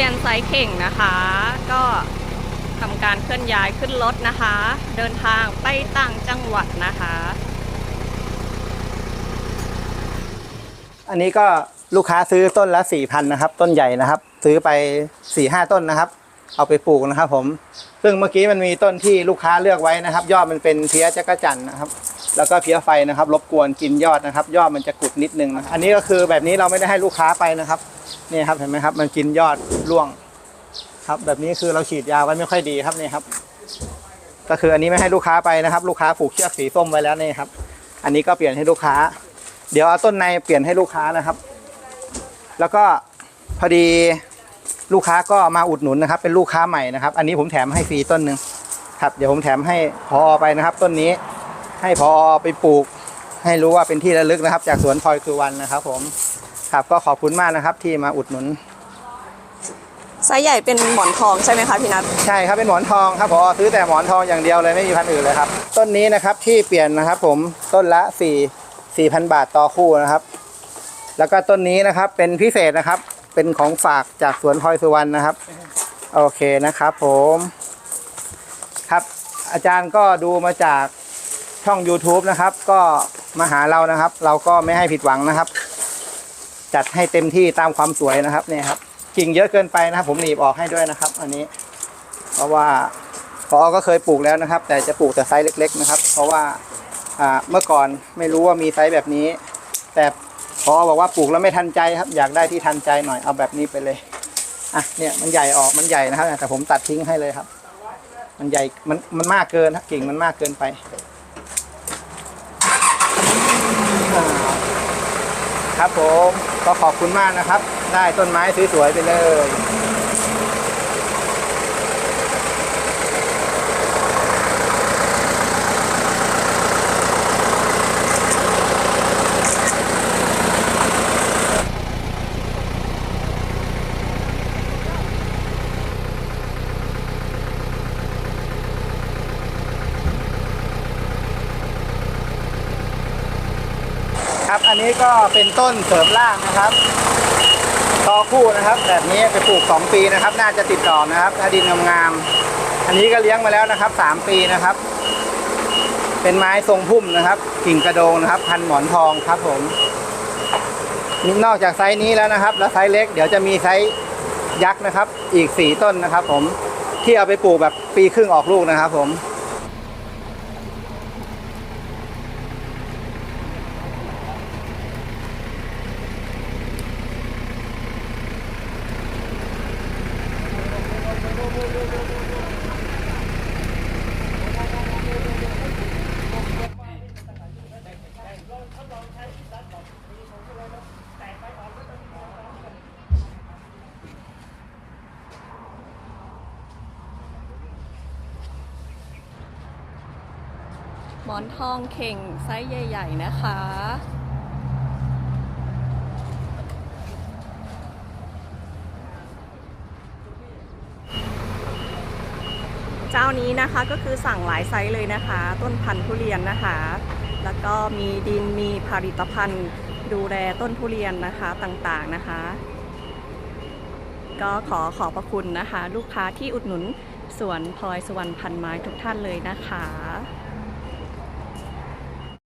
รียนไซส์เข่งนะคะ ก็ทำการเคลื่อนย้ายขึ้นรถนะคะ เดินทางไปต่างจังหวัดนะคะ อันนี้ก็ลูกค้าซื้อต้นละสี่พันนะครับ ต้นใหญ่นะครับ ซื้อไปสี่ห้าต้นนะครับ เอาไปปลูกนะครับ ผม ซึ่งเมื่อกี้มันมีต้นที่ลูกค้าเลือกไว้นะครับ ยอดมันเป็นเพี้ยจักรจันนะครับ แล้วก็เพี้ยไฟนะครับ รบกวนกินยอดนะครับ ยอดมันจะกุดนิดนึงนะอันนี้ก็คือแบบนี้เราไม่ได้ให้ลูกค้าไปนะครับนี่ครับเห็นไหมครับ มันกินยอดร่วงครับ แบบนี้คือเราฉีดยาไว้ไม่ค่อยดีครับนี่ครับ ก็คืออันนี้ไม่ให้ลูกค้าไปนะครับ ลูกค้าผูกเชือกสีส้มไว้แล้วนี่ครับ อันนี้ก็เปลี่ยนให้ลูกค้า เดี๋ยวเอาต้นในเปลี่ยนให้ลูกค้านะครับ แล้วก็พอดีลูกค้าก็มาอุดหนุนนะครับ เป็นลูกค้าใหม่นะครับ อันนี้ผมแถมให้ฟรีต้นหนึ่งครับ เดี๋ยวผมแถมให้พอไปนะครับ ต้นนี้ ให้พอไปปลูก ให้รู้ว่าเป็นที่ระลึกนะครับ จากสวนพลอยสุวรรณนะครับผมครับก็ขอบคุณมากนะครับที่มาอุดหนุนไซส์ใหญ่เป็นหมอนทองใช่ไหมคะพี่นัทใช่ครับเป็นหมอนทองครับพอซื้อแต่หมอนทองอย่างเดียวเลยไม่มีพันธุ์อื่นเลยครับ ต้นนี้นะครับที่เปลี่ยนนะครับ ผมต้นละสี่สี่พันบาทต่อคู่นะครับ แล้วก็ต้นนี้นะครับเป็นพิเศษนะครับ เป็นของฝากจากสวนพลอยสุวรรณนะครับ โอเคนะครับผมครับอาจารย์ก็ดูมาจาก ช่อง YouTube นะครับ ก็มาหาเรานะครับ เราก็ไม่ให้ผิดหวังนะครับ จัดให้เต็มที่ตามความสวยนะครับเนี่ยครับกิ่งเยอะเกินไปนะครับ ผมหนีบออกให้ด้วยนะครับ อันนี้ เพราะว่าพอก็เคยปลูกแล้วนะครับ แต่จะปลูกแต่ไซส์เล็ก ๆ นะครับ เพราะว่าเมื่อก่อนไม่รู้ว่ามีไซส์แบบนี้ แต่พอบอกว่าปลูกแล้วไม่ทันใจครับ อยากได้ที่ทันใจหน่อยเอาแบบนี้ไปเลยอะเนี่ยมันใหญ่ออกมันใหญ่นะครับ แต่ผมตัดทิ้งให้เลยครับ มันใหญ่มันมันมากเกินครับกิ่งมันมากเกินไปอ่า ครับผมก็ขอบคุณมากนะครับ ได้ต้นไม้สวยๆไปเลย ครับ อันนี้ก็เป็นต้นเสริมล่างนะครับตอคู่นะครับ แบบนี้ไปปลูก 2 ปีนะครับ น่าจะติดต่อนะครับ ถ้าดินงามๆอันนี้ก็เลี้ยงมาแล้วนะครับ 3 ปีนะครับ เป็นไม้ทรงพุ่มนะครับ กิ่งกระโดงนะครับ พันหมอนทองครับผมนี่นอกจากไซส์นี้แล้วนะครับ แล้วไซส์เล็ก เดี๋ยวจะมีไซส์ยักษ์นะครับ อีก 4 ต้นนะครับ ผมที่เอาไปปลูกแบบปีครึ่งออกลูกนะครับ ผม มอนทองเข่งไซส์ใหญ่ ๆ นะคะ เจ้านี้นะคะก็คือสั่งหลายไซส์เลยนะคะ ต้นพันธุ์ทุเรียนนะคะ แล้วก็มีดินมีผลิตภัณฑ์ดูแลต้นทุเรียนนะคะต่างๆนะคะ ก็ขอขอบพระคุณนะคะ ลูกค้าที่อุดหนุนสวนพลอยสุวรรณพันไม้ทุกท่านเลยนะคะ